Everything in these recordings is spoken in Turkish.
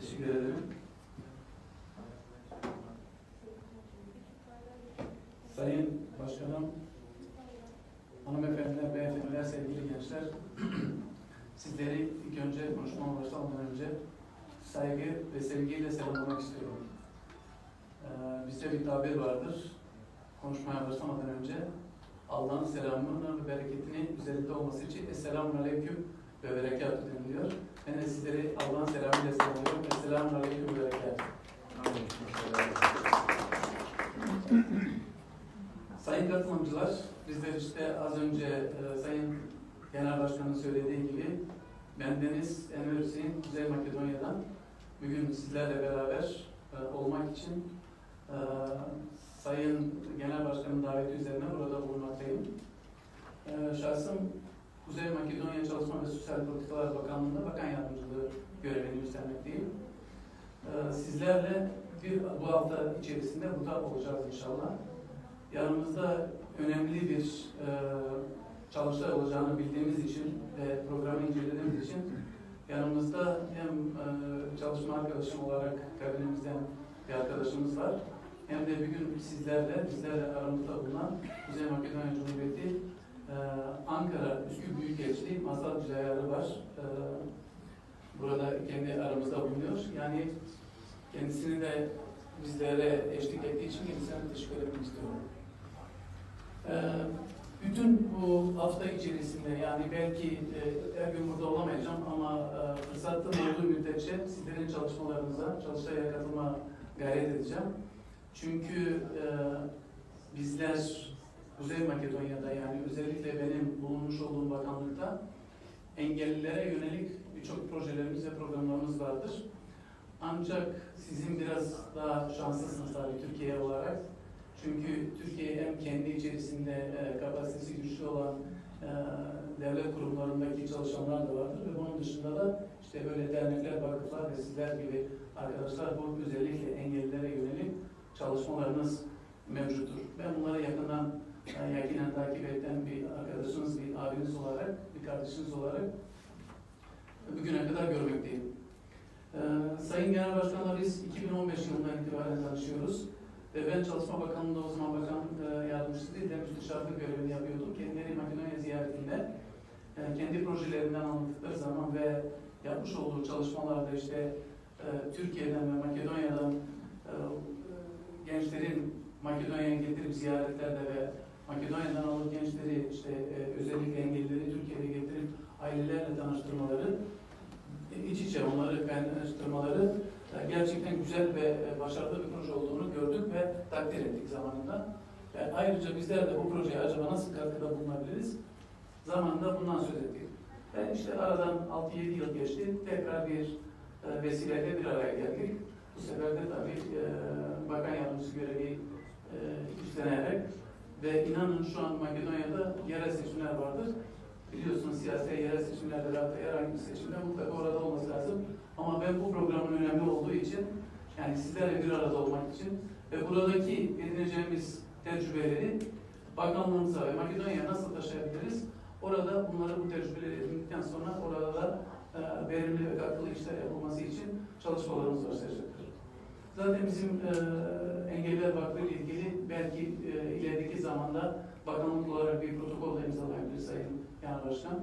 Teşekkür ederim. Sayın Başkanım, hanımefendiler, beyefendiler, sevgili gençler, sizleri ilk önce konuşmama başlamadan önce saygı ve sevgiyle selamlamak istiyorum. Ee, bizde bir tabir vardır, konuşmaya başlamadan önce Allah'ın selamının ve bereketini üzerinde olması için Esselamun Aleyküm ve Berekatü deniliyor. Ben de sizleri Allah'ın selamıyla selamlıyorum. Esselamun Aleyküm ve. Sayın katılımcılar, bizler işte az önce e, Sayın Genel Başkan'ın söylediği gibi ben Deniz Enver Hüseyin Kuzey Makedonya'dan bugün sizlerle beraber e, olmak için e, Sayın Genel Başkan'ın daveti üzerine burada bulunmaktayım. E, şahsım Kuzey Makedonya Çalışma ve Sosyal Politikalar Bakanlığı'nda bakan yardımcılığı görevini üstlenmekteyim. E, sizlerle bir bu hafta içerisinde burada olacağız inşallah. Yanımızda önemli bir e, çalıştay olacağını bildiğimiz için ve programı incelediğimiz için yanımızda hem e, çalışma arkadaşım olarak kabinemizden bir arkadaşımız var. Hem de bugün sizlerle, bizlerle aramızda bulunan Kuzey Makedonya Cumhuriyeti e, Ankara Üsküp Büyükelçiliği Masal Cayarı var. E, burada kendi aramızda bulunuyor. Yani kendisini de bizlere eşlik ettiği için kendisine teşekkür etmek istiyorum. Ee, bütün bu hafta içerisinde yani belki e, her gün burada olamayacağım ama e, fırsatım olduğu müddetçe sizlerin çalışmalarınıza, çalıştaya katılma gayret edeceğim. Çünkü e, bizler Kuzey Makedonya'da yani özellikle benim bulunmuş olduğum bakanlıkta engellilere yönelik birçok projelerimiz ve programlarımız vardır. Ancak sizin biraz daha şanslısınız tabii Türkiye olarak. Çünkü Türkiye hem kendi içerisinde e, kapasitesi güçlü olan e, devlet kurumlarındaki çalışanlar da vardır ve bunun dışında da işte böyle dernekler, vakıflar ve sizler gibi arkadaşlar bu özellikle engellilere yönelik çalışmalarınız mevcuttur. Ben bunları yakından e, yakinen takip eden bir arkadaşınız, bir abiniz olarak, bir kardeşiniz olarak bugüne kadar görmekteyim. Ee, Sayın Genel Başkan'la biz 2015 yılından itibaren tanışıyoruz. Ve ben Çalışma Bakanlığı'nda o zaman bakan e, yardımcısı değil de müsteşarlık görevini yapıyordum. Kendileri Makedonya ziyaretinde e, kendi projelerinden anlattıkları zaman ve yapmış olduğu çalışmalarda işte e, Türkiye'den ve Makedonya'dan e, gençlerin Makedonya'ya getirip ziyaretlerde ve Makedonya'dan alıp gençleri işte e, özellikle engellileri Türkiye'ye getirip ailelerle tanıştırmaları iç içe onları kaynaştırmaları e, gerçekten güzel ve e, başarılı bir proje olduğunu gördük ve takdir ettik zamanında. Ve ayrıca bizler de bu projeye acaba nasıl katkıda bulunabiliriz? Zamanında bundan söz ettik. Ve işte aradan 6-7 yıl geçti. Tekrar bir e, vesileyle bir araya geldik. Bu sefer de tabii e, bakan yardımcısı görevi e, üstlenerek ve inanın şu an Makedonya'da yerel seçimler vardır. Biliyorsunuz siyasi yerel seçimlerde da herhangi bir seçimde mutlaka orada olması lazım. Ama ben bu programın önemli olduğu için, yani sizlerle bir arada olmak için ve buradaki edineceğimiz tecrübeleri bakanlığımıza ve Makedonya'ya nasıl taşıyabiliriz? Orada bunları bu tecrübeleri edindikten sonra orada da e, verimli ve katkılı işler yapılması için çalışmalarımız başlayacaktır. Zaten bizim e, Engelliler Vakfı ile ilgili belki e, ilerideki zamanda bakanlık olarak bir protokol da imzalayabilir Sayın Genel Başkan.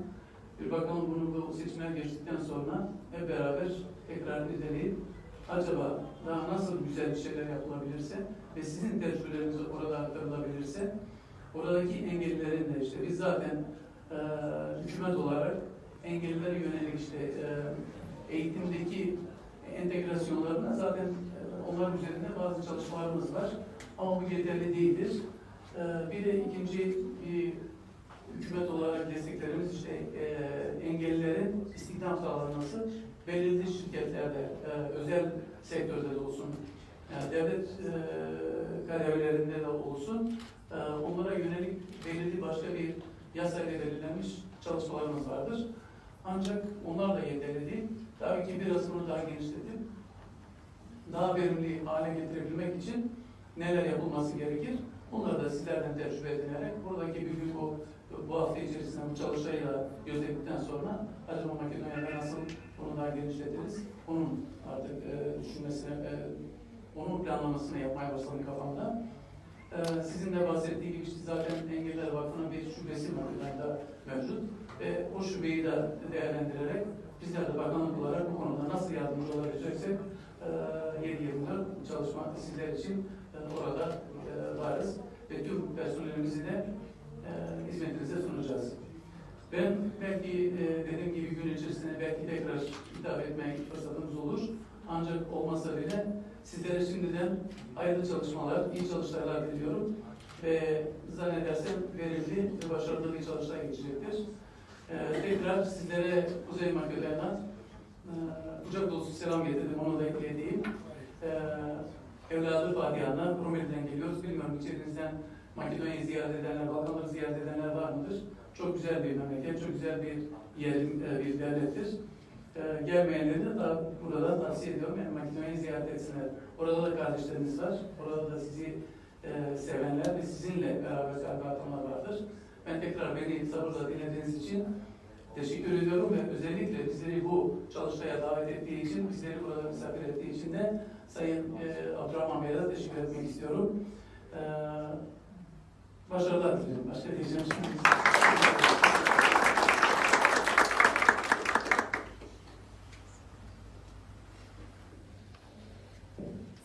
Bir bakalım bunu bu seçimler geçtikten sonra hep beraber tekrar irdeleyip acaba daha nasıl güzel şeyler yapılabilirse ve sizin tecrübeleriniz orada aktarılabilirse oradaki engellilerin de işte biz zaten e, hükümet olarak engellilere yönelik işte e, eğitimdeki entegrasyonlarına zaten onların üzerinde bazı çalışmalarımız var. Ama bu yeterli değildir. E, bir de ikinci bir hükümet olarak desteklerimiz işte e, engellilerin istihdam sağlanması belirli şirketlerde, e, özel sektörde de olsun, yani devlet e, kademelerinde de olsun, e, onlara yönelik belirli başka bir yasayla belirlenmiş çalışmalarımız vardır. Ancak onlar da yeterli değil. Tabii ki biraz bunu daha genişletip daha verimli hale getirebilmek için neler yapılması gerekir? Bunları da sizlerden tecrübe edinerek buradaki büyük o bu hafta içerisinde bu çalışayla gözettikten sonra acaba Makedonya'da nasıl bunu daha genişletiriz? Bunun artık e, düşünmesine, e, onun planlamasını yapmaya başladım kafamda. E, sizin de bahsettiği gibi işte zaten Engeller Vakfı'nın bir şubesi Makedonya'da mevcut. Ve o şubeyi de değerlendirerek bizler de bakanlık olarak bu konuda nasıl yardımcı olabileceksek e, 7-24 çalışma sizler için e, orada e, varız. Ve tüm personelimizi de e, hizmetinize sunacağız. Ben belki dediğim gibi gün içerisinde belki tekrar hitap etmeye fırsatımız olur. Ancak olmasa bile sizlere şimdiden hayırlı çalışmalar, iyi çalışmalar diliyorum. Ve zannedersem verimli ve başarılı bir çalışma geçecektir. E, tekrar sizlere Kuzey Makedonya'dan e, kucak dolusu selam getirdim, onu da eklediğim. E, Fatiha'dan, Rumeli'den geliyoruz. Bilmiyorum içerinizden Makedonya'yı ziyaret edenler, Balkanları ziyaret edenler var mıdır? Çok güzel bir memleket, çok güzel bir yer, e, bir devlettir. E, gelmeyenleri de daha burada tavsiye ediyorum. Yani Makedonya'yı ziyaret etsinler. Orada da kardeşlerimiz var. Orada da sizi e, sevenler ve sizinle beraber atanlar vardır. Ben tekrar beni sabırla dinlediğiniz için teşekkür ediyorum ve özellikle bizleri bu çalışmaya davet ettiği için, bizleri burada misafir ettiği için de Sayın e, Abdurrahman Bey'e teşekkür etmek istiyorum. E, başarılar diliyorum. Başka diyeceğim şey yok.